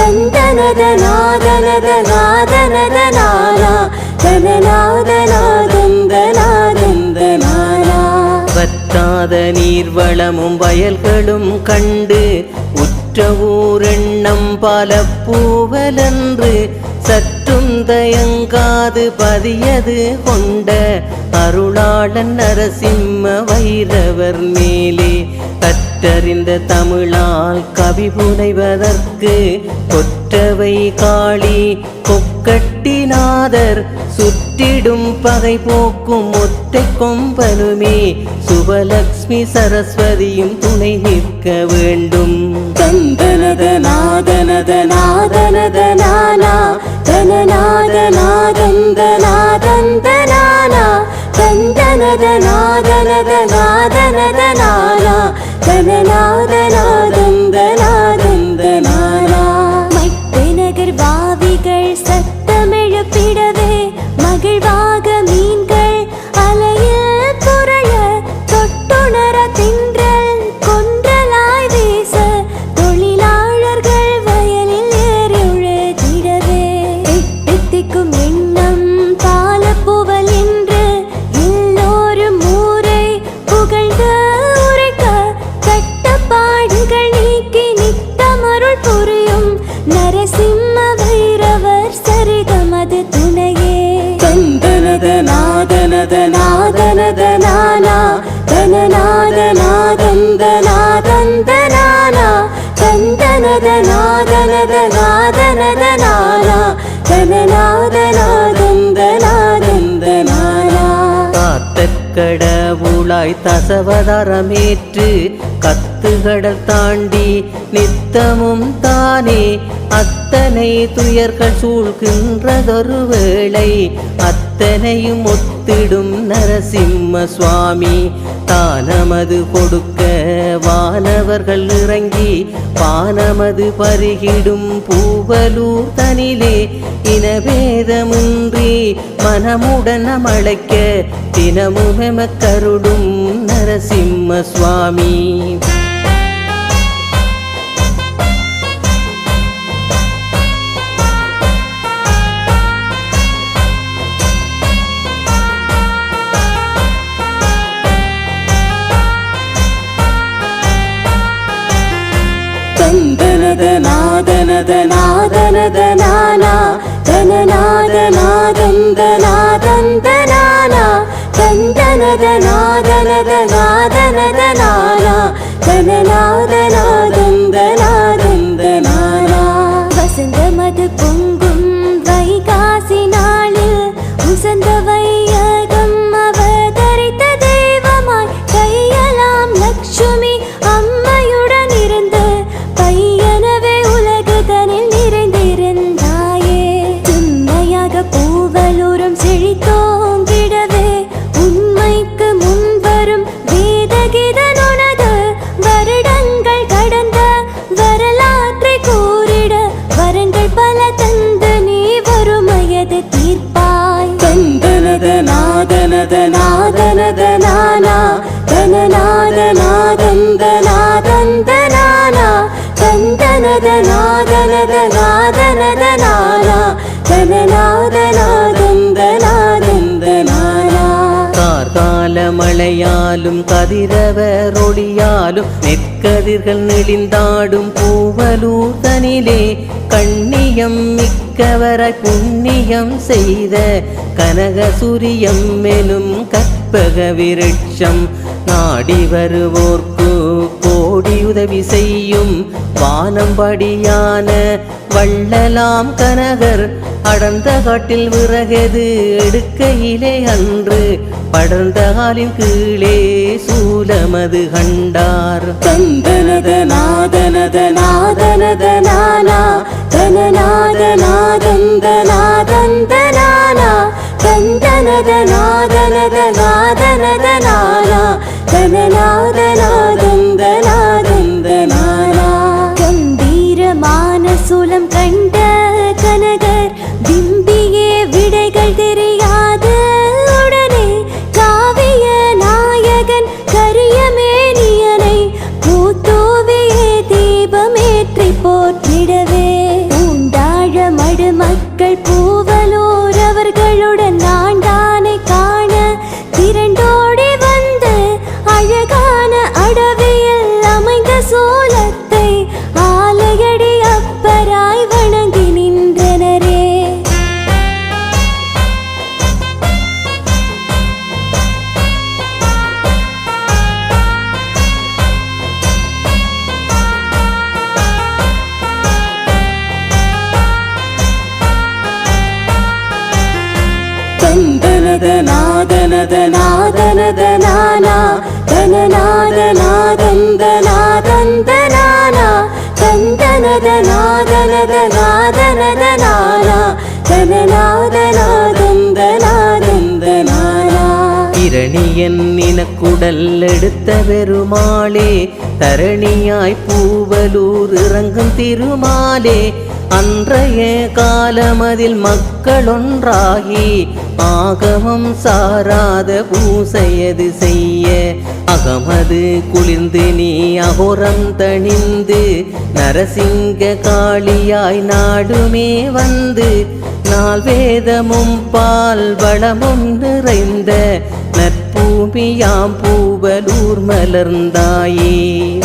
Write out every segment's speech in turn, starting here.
தந்தனத நாதனத நாதனத நானா தனநாத நீர்வளமும் வயல்களும் கண்டு உற்ற ஊரெண்ணம் பல பூவலன்று தயங்காது பதியது கொண்ட அருளாளன் நரசிம்ம வைரவர் மேலே கற்றறிந்த தமிழால் கவி புனைவதற்கு கொற்றவை காளி கொக்கட்டிநாதர் சுற்றிடும் பகை போக்கும் ஒற்றை கொம்பனுமே சுபலக்ஷ்மி சரஸ்வதியும் துணை நிற்க வேண்டும். தந்தனத நாதனத நாதனத நானா தனநாத நாதந்த நாதந்த நானா தந்தனத நாதனத நாதனத நானா தனநாத நாதந்த நாதந்த நானா மட்டு நகர் பாவிகள் பிறப்பிடவே மகிழ்வாக நாதந்த நாதந்த நானா தந்தனத நாதனத நாதனத நானா தசவதாரமேற்று கத்துகடல் தாண்டி நித்தமும் தானே அத்தனை துயர்கள் சூழ்கின்றதொரு வேளை அத்தனையும் ஒத்திடும் நரசிம்ம சுவாமி. தானமது கொடுக்க வானவர்கள் இறங்கி பானமது பருகிடும் பூவலூர் தனிலே. இனவேதமின்றி மனமுடன் அமழைக்க தினமுமெமக்கருடும் நரசிம்ம சுவாமி. தனநாத நாதந்த நாதந்த நானா வசந்தமது பொங்கும் உலகுதனில் நிறைந்திருந்தாயே. உண்மையாக பூவலூரும் செழித்தோங்கிடவே உண்மைக்கு முன்வரும் வேதகிதனுனது வருடங்கள் கடந்த வரலாற்றை கூறிட வரங்கள் பல தந்து நீ வறுமையது தீர்ப்பாய். தந்தனத நாதனத நாதனத நானா. தனநாத நாதந்த நாதந்த நானா மழையாலும் கதிரவர் ஒளியாலும் நெற்கதிர்கள் நெளிந்தாடும் பூவலூர் தனிலே கண்ணியம் மிக்கவராய் புண்ணியம் செய்த கனகசூரியம் எனும் கற்பக விருட்சம் நாடி வருவோர்க்கு கோடி உதவி செய்யும் வானம்படியான வள்ளலாம் கனகர் அடர்ந்த காட்டில் விறகது எடுக்கையிலே அன்று படர்ந்த காலின் கீழே சூலமது கண்டார். தந்தனத நாதனத நாதனத நானா தனநாத நாதந்த நாதந்த நானா தந்தனத நாதனத நாதனத நானா தனநாத நாதந்த நாதந்த தனநாத நாதந்த நாதந்த நானா இரணியன் நினக்குடல் எடுத்த பெருமாளே தரணியாய் பூவலூர் இறங்கும் திருமாலே அன்றைய காலமதில் மக்கள் ஒன்றாகி ஆகமம் சாராத பூசையது செய்ய. அகமது குளிர்ந்து நீ அகோரம் தணிந்து நரசிங்க காளியாய் நாடுமே வந்து நாள் வேதமும் பால் வளமும் நிறைந்த நற்பூமியாம் பூவலூர் மலர்ந்தாயே.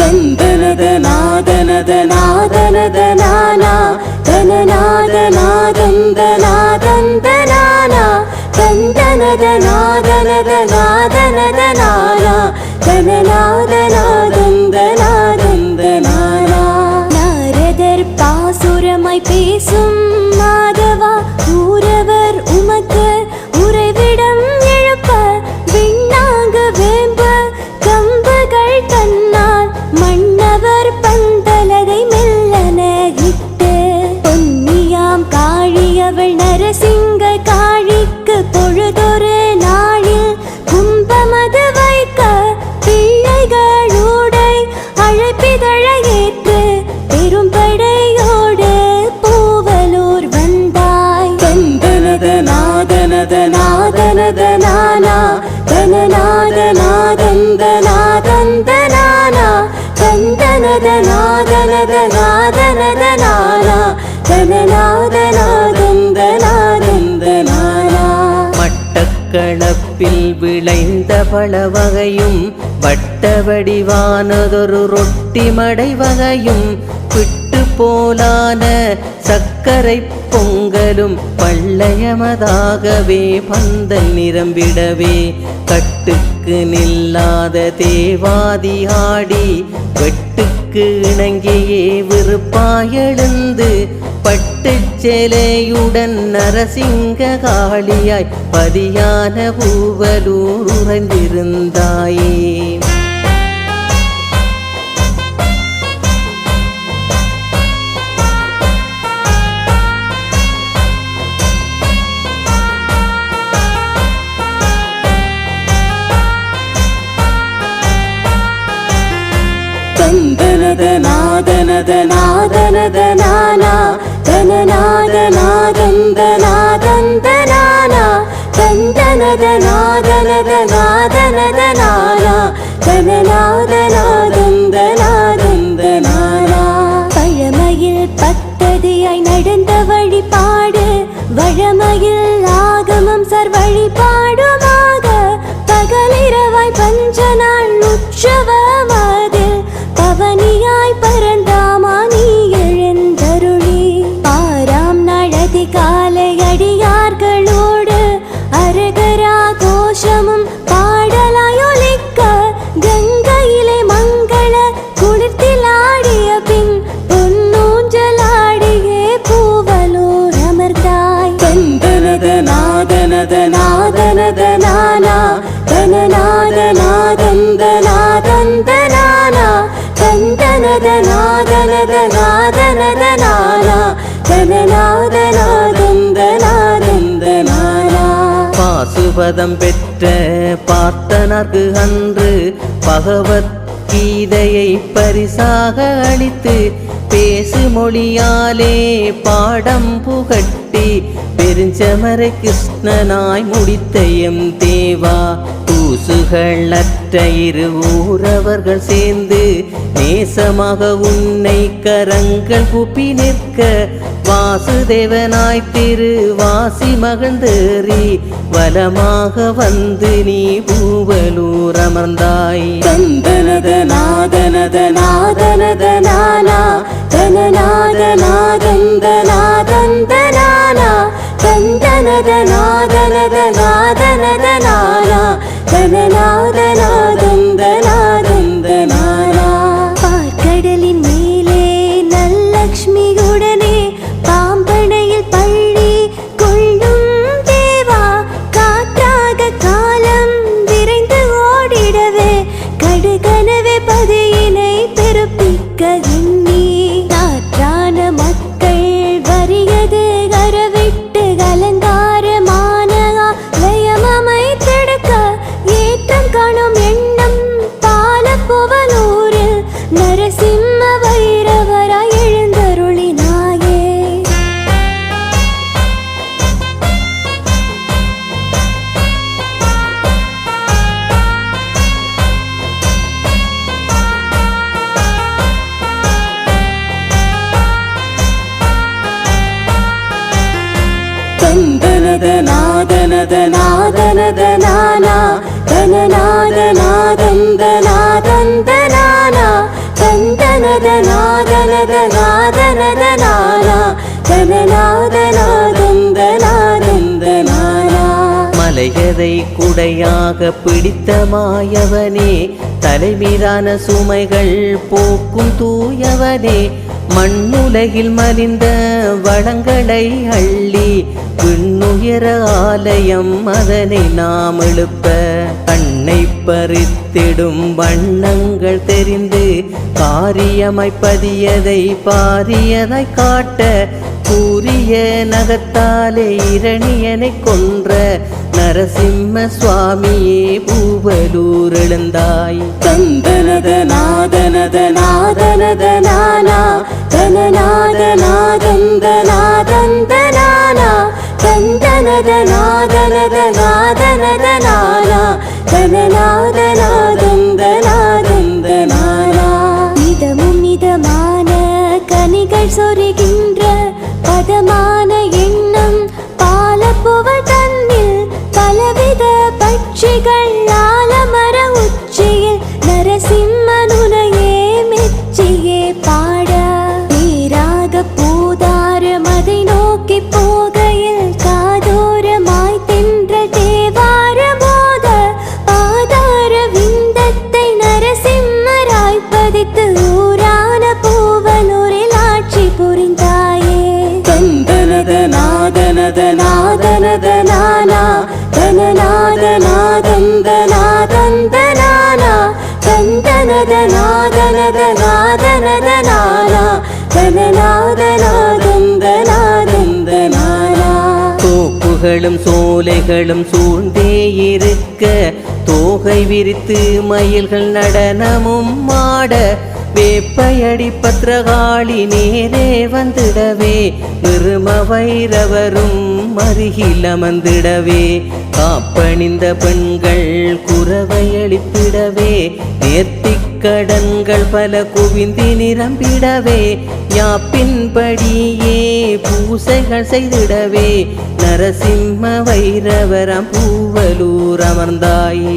தந்தனத நாதனத நாதனத நானா தனநாத நாதந்த நாதந்த நானா தந்தனத நாதனத நாதனத நானா தனநாத நாதந்த நாதந்த நானா நாரதர் பாசுரமாய் பேசும் மட்டக்களப்பில் விளைந்த பல வகையும் வட்ட வடிவானதொரு ரொட்டி மடை வகையும் பிட்டு போலான சர்க்கரை பொங்கலும் பள்ளையமதாகவே பந்தல் நிரம்பிடவே கட்டுக்கு நில்லாத தேவாதி ஆடி வெட்டுக்கு இணங்கியே விருப்பாயெழுந்து பட்டுச் சேலையுடன் நரசிங்க காளியாய் பதியான பூவலூர் உறைந்திருந்தாயே. பழமையில் பத்ததியாய் நடந்த வழிபாடு வழமையில் ஆகமம் சர் வழிபாடுமாக பகலிரவாய் பஞ்ச நாள் உற்சவமதில் பாசுபதம் பெற்ற பார்த்தனர்க்கு அன்று பகவத் கீதையை பரிசாக அளித்து பேசு மொழியாலே பாடம் புகட்டி பெருஞ்சமரை கிருஷ்ணனாய் முடித்த எம் தேவா. தூசுகள் அற்ற இரு ஊரவர்கள் சேர்ந்து நேசமாக உன்னை கரங்கள் குப்பி நிற்க வாசுதேவனாய் திரு வாசி மகிழ்ந்தேறி வலமாக வந்து நீ பூவலூர் அமர்ந்தாய். தந்தனத நாதனத நாதனத நானா தனநாத நாதந்த நாதந்த நானா தந்தனத நாதனத நாதனத நானா தனநாத நாதந்த நாதந்த தனத நாதனத நானா தனநாத நாதந்த நாதந்த நானா தந்தனத நாதனத நாதனத நானா தனநாத நாதந்த நாதந்த நானா மலையதை குடையாக பிடித்த மாயவனே தலைமீதான சுமைகள் போக்கும் தூயவனே மண்ணுலகில் மலிந்த வளங்களை அள்ளி விண்ணுயர ஆலயம் அதனை நாம் எழுப்ப. கண்ணை பறித்திடும் வண்ணங்கள் தெரிந்து காரியமைப்பதியதை பாரியதை காட்ட. கூறிய நகத்தாலே இரணியனை கொன்ற நரசிம்ம சுவாமியே பூவலூர் எழுந்தாய். தந்தனத நாதனத நாதனத நானா தனநாத நாதந்த நாதந்த நானா தந்தனத நாதனத நாதனத நானா தனநாத நாதந்த நாதந்த நானா இதமும் இதமான கனிகள் சொருகின்ற பதமான எண்ணம் பாலப்புவ தன்னில் பலவித பட்சிகள் தோப்புகளும் சோலைகளும் சூழ்ந்தே இருக்க தோகை விரித்து மயில்கள் நடனமும் ஆட வேப்பையடி பத்திரகாளி நேரே வந்திடவே நிரும வைரவரும் அருகில் அமர்ந்திடவே காப்பணிந்த பெண்கள் குறவை அளித்திடவே நேர்த்திக் கடன்கள் பல குவிந்து நிரம்பிடவே யாப்பின்படியே பூசைகள் செய்திடவே நரசிம்ம வைரவரம் பூவலூர் அமர்ந்தாயே.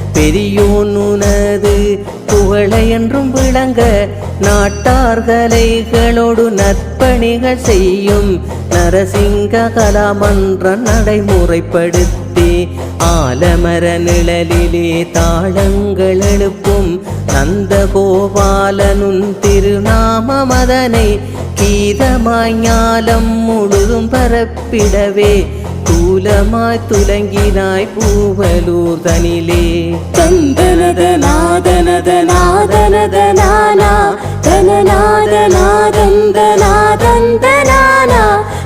பெரியோனுனது புகழை என்றும் விளங்க நாட்டார்களைகளோடு நற்பணிகள் செய்யும் நரசிங்க கலாமன்றம் நடைமுறைப்படுத்தி ஆலமர நிழலிலே தாளங்கள் எழுப்பும் நந்த கோபாலனுன் திருநாமம் அதனை கீதமாய் ஞாலம் முழுதும் பரப்பிடவே கூலமாய் துலங்கினாய் பூவலூர் தனிலே. தந்தனத நாதனத நாதனத நானா தனநாத நாதந்த நாதந்த நானா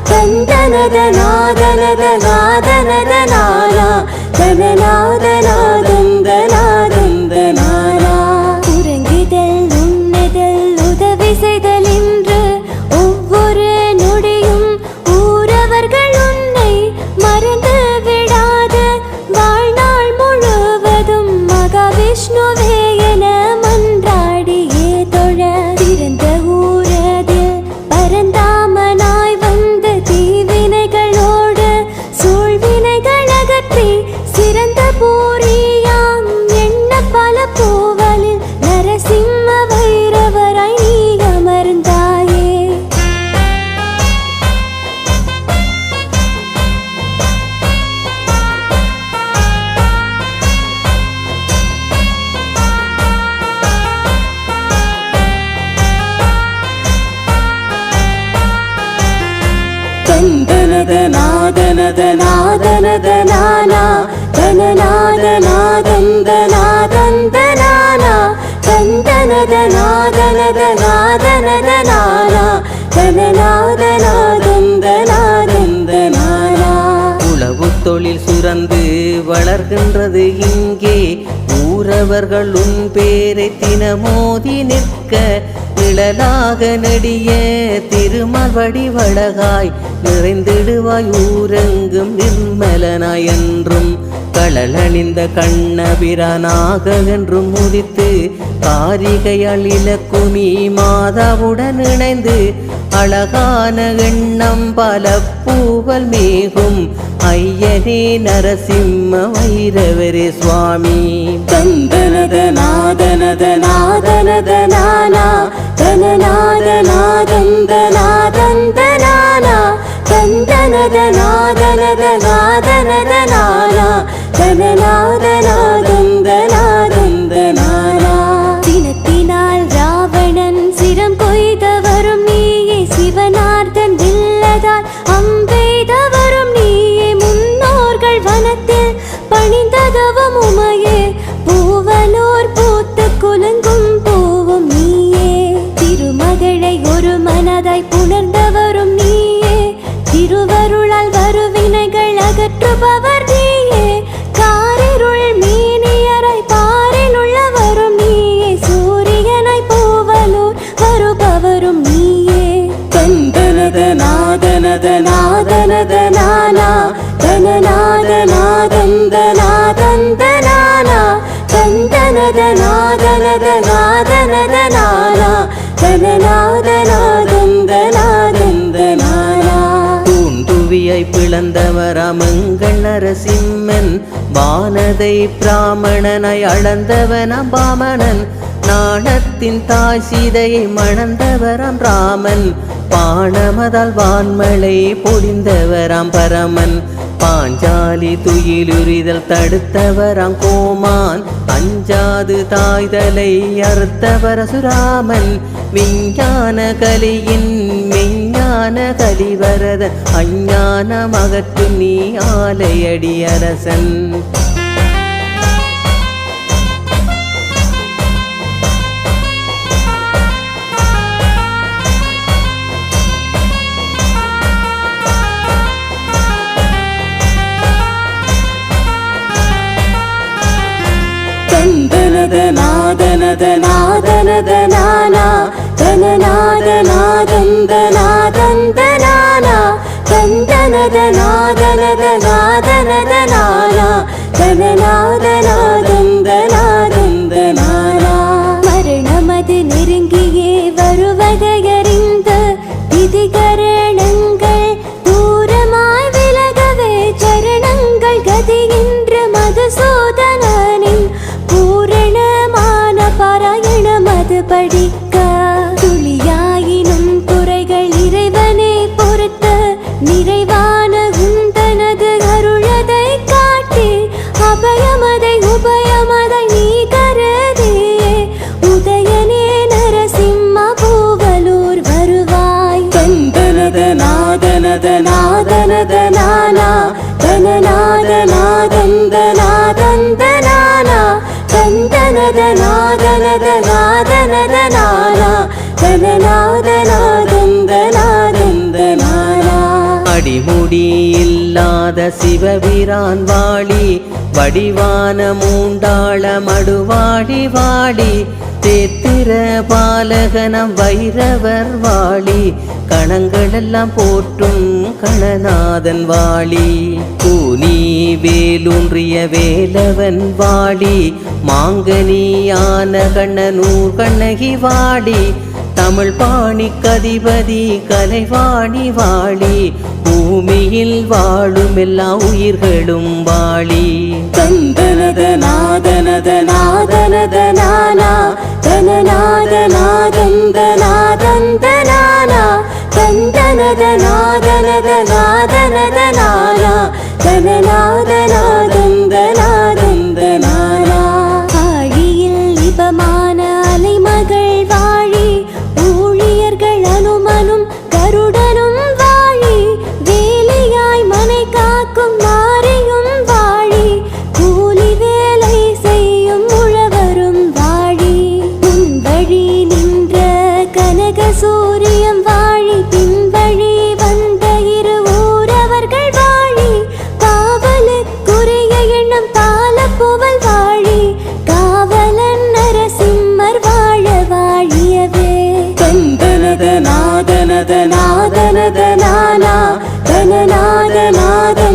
தந்தனத நாதனத நாதனத நானா தனநாத நாதந்த நாதந்த நானா தந்தனத நாதனத நாதனத நானா தனநாத நாதந்த நாதந்த நானா தொழில் சுரந்து வளர்கின்றது இங்கே ஊரவர்கள் உன் பேரை தினமோதி நிற்க நிழலாக நடிய திருமல்வடி வடிவழகாய் நிறைந்திடுவாய் ஊரெங்கும் நிர்மலனாய் என்றும் களலணிந்த கண்ணபிரானாக என்றும் முதித்து காரிகையால் இலக்குமி மாதாவுடன் இணைந்து அழகான எண்ணம் பல பூவல் மேகும். ஐயனே நரசிம்ம வைரவரே சுவாமி. தந்தனத நாதனத நாதனத நானா தனநாத நாதந்த நாதந்த நானா தந்தனத நாதனத நாதனத நானா தனநாத நாதந்த பூந்துவியை பிளந்தவரமங்கள் நரசிம்மன் வானதை பிராமணனை அளந்தவனம் பாமணன் நாணத்தின் தாய் சீதையை மணந்தவரம் ராமன் பாணமதால் வான்மலை பொழிந்தவராம் பரமன். பாஞ்சாலி துயிலுரிதல் தடுத்தவராம் கோமான். அஞ்சாது தாய்தலை அறுத்தவர சுராமன் விஞ்ஞான கலியின் மெஞ்ஞான கலிவரதன். அஞ்ஞான மகத்து நீ ஆலையடி அரசன். நாதனத நாதனத நானா தனநாத தந்தனத நாதனத நாதனத நானா தனநாத நாதந்த நாதந்த நானா அடிமுடி இல்லாத சிவபிரான் வாழி வடிவான மூண்டாள மடுவாடி வாடி தேத்திர பாலகனம் வைரவர் வாழி கணங்களெல்லாம் போற்றும் கணநாதன் வாழி. பூ கூனி வேலூன்றிய வேலவன் வாடி மாங்கனியான கண்ணனூர் கண்ணகி வாடி தமிழ் பாணி கதிபதி கலைவாணி வாழி பூமியில் வாழும் எல்லா உயிர்களும் வாழி. தந்தனத நாதனத நாதனத நானா தனநாத நாதந்த நாதந்த நானா தந்தனத நாதனத நாதனத நானா தனநாத நாதந்த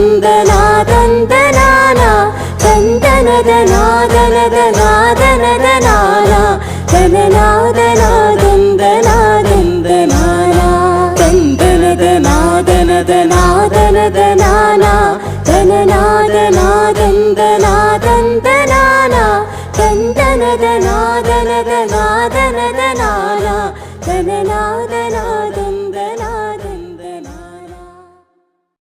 தந்தனா தந்தனானா தந்தனதனாதனதனாதனதனானா தனநாதனா தந்தனா தந்தனானா தந்தனதனாதனதனாதனதனானா தனநாதனா தந்தனா தந்தனானா தந்தனதனாதனதனாதனதனானா தனநாதனா